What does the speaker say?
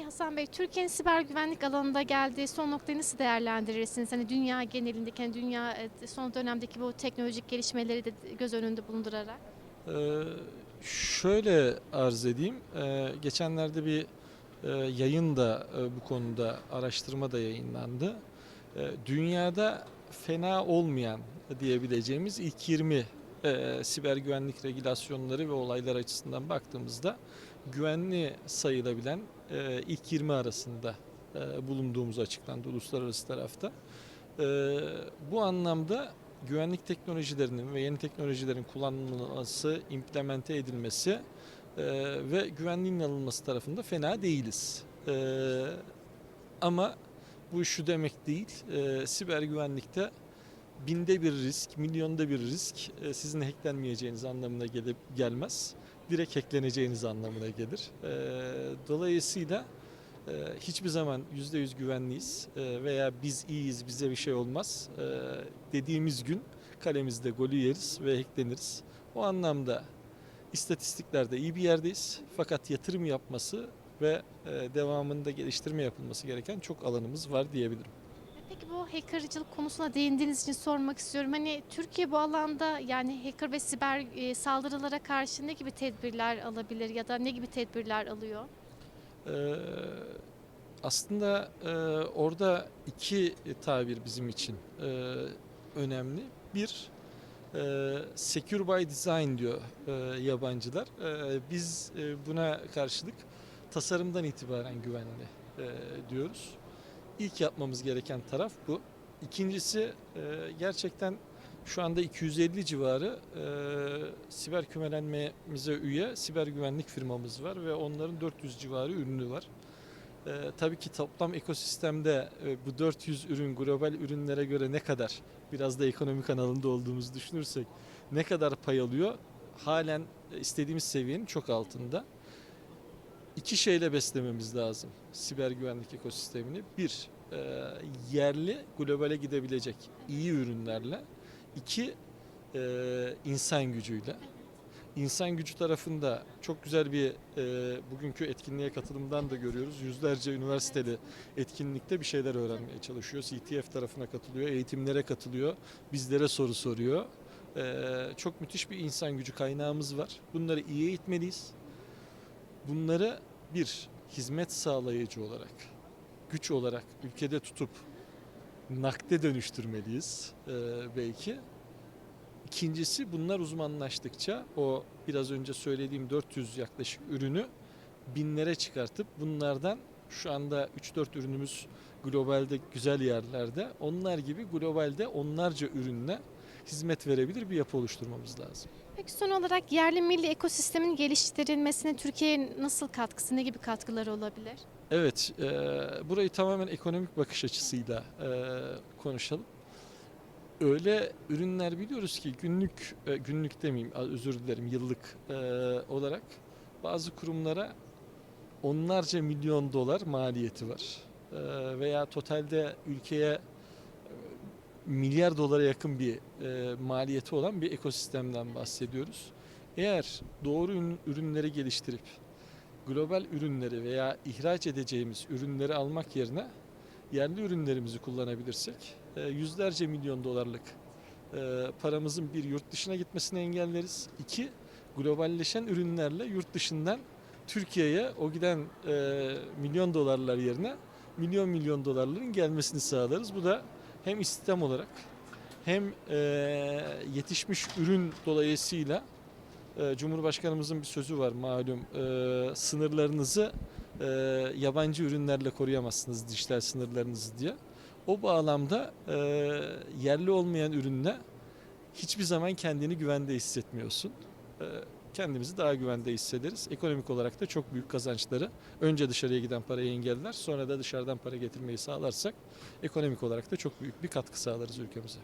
Hasan Bey, Türkiye'nin siber güvenlik alanında geldiği son noktayı nasıl değerlendirirsiniz? Hani dünya genelindeki, hani dünya e, son dönemdeki bu teknolojik gelişmeleri de göz önünde bulundurarak. Ee, şöyle arz edeyim. Ee, geçenlerde bir e, yayın da e, bu konuda araştırma da yayınlandı. Ee, dünyada fena olmayan diyebileceğimiz ilk 20 e, siber güvenlik regülasyonları ve olaylar açısından baktığımızda güvenli sayılabilen e, ilk 20 arasında e, bulunduğumuz açıklandı uluslararası tarafta. E, bu anlamda güvenlik teknolojilerinin ve yeni teknolojilerin kullanılması, implemente edilmesi e, ve güvenliğin alınması tarafında fena değiliz. E, ama bu şu demek değil, e, siber güvenlikte binde bir risk, milyonda bir risk e, sizin hacklenmeyeceğiniz anlamına gelip gelmez. Direkt hackleneceğiniz anlamına gelir. E, dolayısıyla e, hiçbir zaman %100 güvenliyiz e, veya biz iyiyiz bize bir şey olmaz dediğimiz gün kalemizde golü yeriz ve hackleniriz. O anlamda istatistiklerde iyi bir yerdeyiz fakat yatırım yapması ve devamında geliştirme yapılması gereken çok alanımız var diyebilirim. Peki bu hackercılık konusuna değindiğiniz için sormak istiyorum. Hani Türkiye bu alanda yani hacker ve siber e, saldırılara karşı ne gibi tedbirler alabilir ya da ne gibi tedbirler alıyor? Ee, aslında e, orada iki tabir bizim için e, önemli. Bir, e, secure by design diyor e, yabancılar. E, biz e, buna karşılık tasarımdan itibaren güvenli e, diyoruz. İlk yapmamız gereken taraf bu. İkincisi e, gerçekten şu anda 250 civarı e, siber kümelenmemize üye siber güvenlik firmamız var ve onların 400 civarı ürünü var. E, tabii ki toplam ekosistemde e, bu 400 ürün global ürünlere göre ne kadar biraz da ekonomik kanalında olduğumuzu düşünürsek ne kadar pay alıyor halen e, istediğimiz seviyenin çok altında. İki şeyle beslememiz lazım siber güvenlik ekosistemini. Bir, e, yerli globale gidebilecek iyi ürünlerle. İki, e, insan gücüyle. İnsan gücü tarafında çok güzel bir e, bugünkü etkinliğe katılımdan da görüyoruz. Yüzlerce üniversiteli etkinlikte bir şeyler öğrenmeye çalışıyor. CTF tarafına katılıyor, eğitimlere katılıyor, bizlere soru soruyor. E, çok müthiş bir insan gücü kaynağımız var. Bunları iyi eğitmeliyiz. Bunları bir hizmet sağlayıcı olarak, güç olarak ülkede tutup nakde dönüştürmeliyiz e, belki. İkincisi bunlar uzmanlaştıkça o biraz önce söylediğim 400 yaklaşık ürünü binlere çıkartıp bunlardan şu anda 3-4 ürünümüz globalde güzel yerlerde. Onlar gibi globalde onlarca ürünle hizmet verebilir bir yapı oluşturmamız lazım. Peki son olarak yerli milli ekosistemin geliştirilmesine Türkiye'ye nasıl katkısı, ne gibi katkıları olabilir? Evet, e, burayı tamamen ekonomik bakış açısıyla e, konuşalım. Öyle ürünler biliyoruz ki günlük, e, günlük demeyeyim, özür dilerim, yıllık e, olarak bazı kurumlara onlarca milyon dolar maliyeti var. E, veya totalde ülkeye milyar dolara yakın bir e, maliyeti olan bir ekosistemden bahsediyoruz. Eğer doğru ürün- ürünleri geliştirip global ürünleri veya ihraç edeceğimiz ürünleri almak yerine yerli ürünlerimizi kullanabilirsek e, yüzlerce milyon dolarlık e, paramızın bir yurt dışına gitmesini engelleriz. İki, globalleşen ürünlerle yurt dışından Türkiye'ye o giden e, milyon dolarlar yerine milyon milyon dolarların gelmesini sağlarız. Bu da hem istihdam olarak hem e, yetişmiş ürün dolayısıyla e, Cumhurbaşkanımızın bir sözü var malum e, sınırlarınızı e, yabancı ürünlerle koruyamazsınız dijital sınırlarınızı diye. O bağlamda e, yerli olmayan ürünle hiçbir zaman kendini güvende hissetmiyorsun. E, kendimizi daha güvende hissederiz. Ekonomik olarak da çok büyük kazançları önce dışarıya giden parayı engeller sonra da dışarıdan para getirmeyi sağlarsak ekonomik olarak da çok büyük bir katkı sağlarız ülkemize.